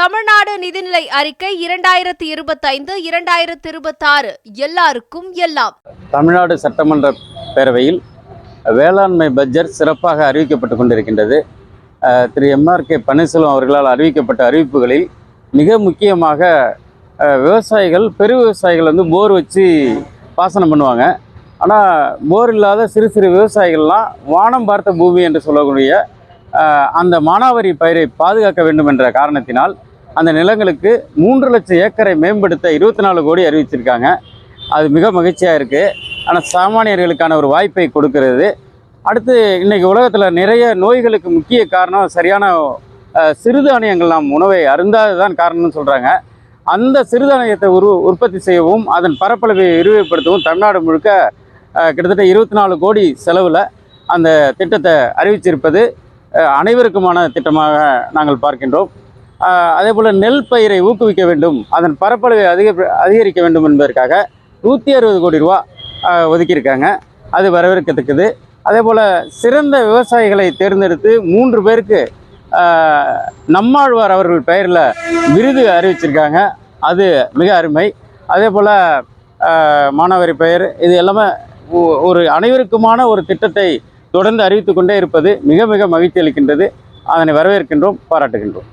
தமிழ்நாடு நிதிநிலை அறிக்கை இரண்டாயிரத்தி இருபத்தைந்து இரண்டாயிரத்தி இருபத்தாறு. எல்லாருக்கும் எல்லாம். தமிழ்நாடு சட்டமன்ற பேரவையில் வேளாண்மை பட்ஜெட் சிறப்பாக அறிவிக்கப்பட்டு கொண்டிருக்கின்றது. திரு எம்ஆர் கே பன்னீர்செல்வம் அவர்களால் அறிவிக்கப்பட்ட அறிவிப்புகளில் மிக முக்கியமாக விவசாயிகள் பெரு விவசாயிகள் வந்து போர் வச்சு பாசனம் பண்ணுவாங்க. ஆனால் போர் இல்லாத சிறு சிறு விவசாயிகள்லாம் வானம் பார்த்த பூமி என்று சொல்லக்கூடிய அந்த மானாவாரி பயிரை பாதுகாக்க வேண்டும் என்ற காரணத்தினால் அந்த நிலங்களுக்கு மூன்று லட்சம் ஏக்கரை மேம்படுத்த இருபத்தி நாலு கோடி அறிவிச்சிருக்காங்க. அது மிக மகிழ்ச்சியாக இருக்குது ஆனால் சாமானியர்களுக்கான ஒரு வாய்ப்பை கொடுக்கிறது. அடுத்து இன்றைக்கி உலகத்தில் நிறைய நோய்களுக்கு முக்கிய காரணம் சரியான சிறுதானியங்கள் நாம் உணவை அருந்தாததான் காரணம்னு சொல்கிறாங்க அந்த சிறுதானியத்தை உரு உற்பத்தி செய்யவும் அதன் பரப்பளவை விரிவுபடுத்தவும் தமிழ்நாடு முழுக்க கிட்டத்தட்ட இருபத்தி நாலு கோடி செலவில் அந்த திட்டத்தை அறிவிச்சிருப்பது அனைவருக்குமான திட்டமாக நாங்கள் பார்க்கின்றோம். அதே போல் நெல் பயிரை ஊக்குவிக்க வேண்டும். அதன் பரப்பளவை அதிக அதிகரிக்க வேண்டும் என்பதற்காக நூற்றி அறுபது கோடி ரூபா ஒதுக்கியிருக்காங்க. அது வரவேற்கத்தக்கது. அதே போல் சிறந்த விவசாயிகளை தேர்ந்தெடுத்து மூன்று பேருக்கு நம்மாழ்வார் அவர்கள் பெயரில் விருது அறிவிச்சிருக்காங்க. அது மிக அருமை. அதே போல் மானாவாரி பெயர் இது எல்லாமே ஒ- ஒரு அனைவருக்குமான ஒரு திட்டத்தை தொடர்ந்து அறிவித்து கொண்டே இருப்பது மிக மிக மகிழ்ச்சி அளிக்கின்றது. அதனை வரவேற்கின்றோம் பாராட்டுகின்றோம்.